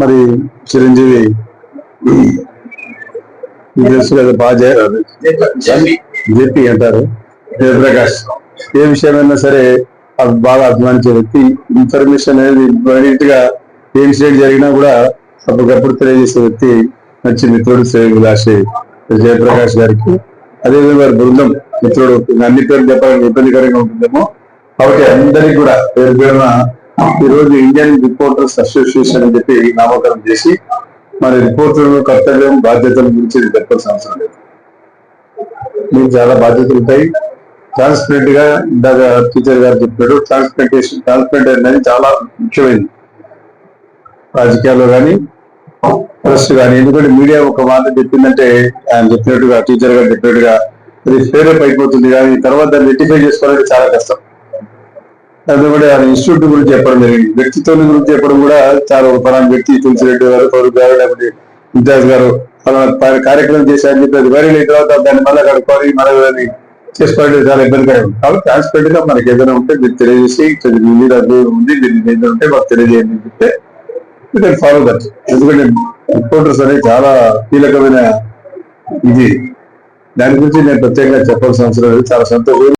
మరి చిరంజీవి బాగా జేపీ అంటారు. జయప్రకాష్ ఏ విషయమైనా సరే అది బాగా అభిమానించే వ్యక్తి. ఇన్ఫర్మేషన్ అనేది ఇమీడియట్గా ఏ ఇన్సిడెంట్ జరిగినా కూడా అప్పటికప్పుడు తెలియజేసే వ్యక్తి మంచి మిత్రుడు శ్రేవిలాషి జయప్రకాష్ గారికి. అదేవిధంగా వారి బృందం మిత్రుడు అన్ని పేర్లు చెప్పాలని ఇబ్బందికరంగా ఉంటుందేమో. కాబట్టి అందరికీ కూడా పేరు పేరున ఈరోజు ఇండియన్ రిపోర్టర్స్ అసోసియేషన్ అని చెప్పి నామకరణం చేసి మరి రిపోర్టర్ల కర్తవ్యం బాధ్యతల గురించి చెప్పాల్సిన అవసరం లేదు. మీకు చాలా బాధ్యతలు ఉంటాయి. ట్రాన్స్పరెంట్గా ఇందాక టీచర్ గారు చెప్పాడు ట్రాన్స్ప్లాంటేషన్ ట్రాన్స్ప్లాంట్ అనేది చాలా ముఖ్యమైనది. రాజకీయాల్లో కానీ ప్రెస్ కానీ ఎందుకంటే మీడియా ఒక మాట చెప్పిందంటే ఆయన చెప్పినట్టుగా టీచర్ గారు చెప్పినట్టుగా అది ఫేరప్ అయిపోతుంది కానీ తర్వాత దాన్ని రెక్టిఫై చేసుకోవాలంటే చాలా కష్టం. కూడా ఆయన ఇన్స్టిట్యూట్ గురించి చెప్పడం జరిగింది. వ్యక్తిత్వం గురించి చెప్పడం కూడా చాలా ఒక పలానా వ్యక్తి తులసిరెడ్డి గారు ఫరూక్ గారు లేకపోతే ఇంతియాజ్ గారు పలానా కార్యక్రమం చేశారని చెప్పి అది వైరల్ అయిన తర్వాత దాన్ని మళ్ళీ కడుక్కోవాలి మళ్ళీ దాన్ని చేసుకోవాలంటే చాలా ఇబ్బందికరం. కాబట్టి ట్రాన్స్పరెంట్గా మనకి ఏదైనా ఉంటే మీరు తెలియజేసి "ఇట్లా మీ ఉంది దీన్ని ఏదైనా ఉంటే మాకు తెలియజేయండి అని చెప్తే ఫాలో దట్ ఎందుకంటే రిపోర్టర్స్ అనేది చాలా కీలకమైన ఇది. దాని గురించి నేను ప్రత్యేకంగా చెప్పాల్సిన అవసరం లేదు. చాలా సంతోషం.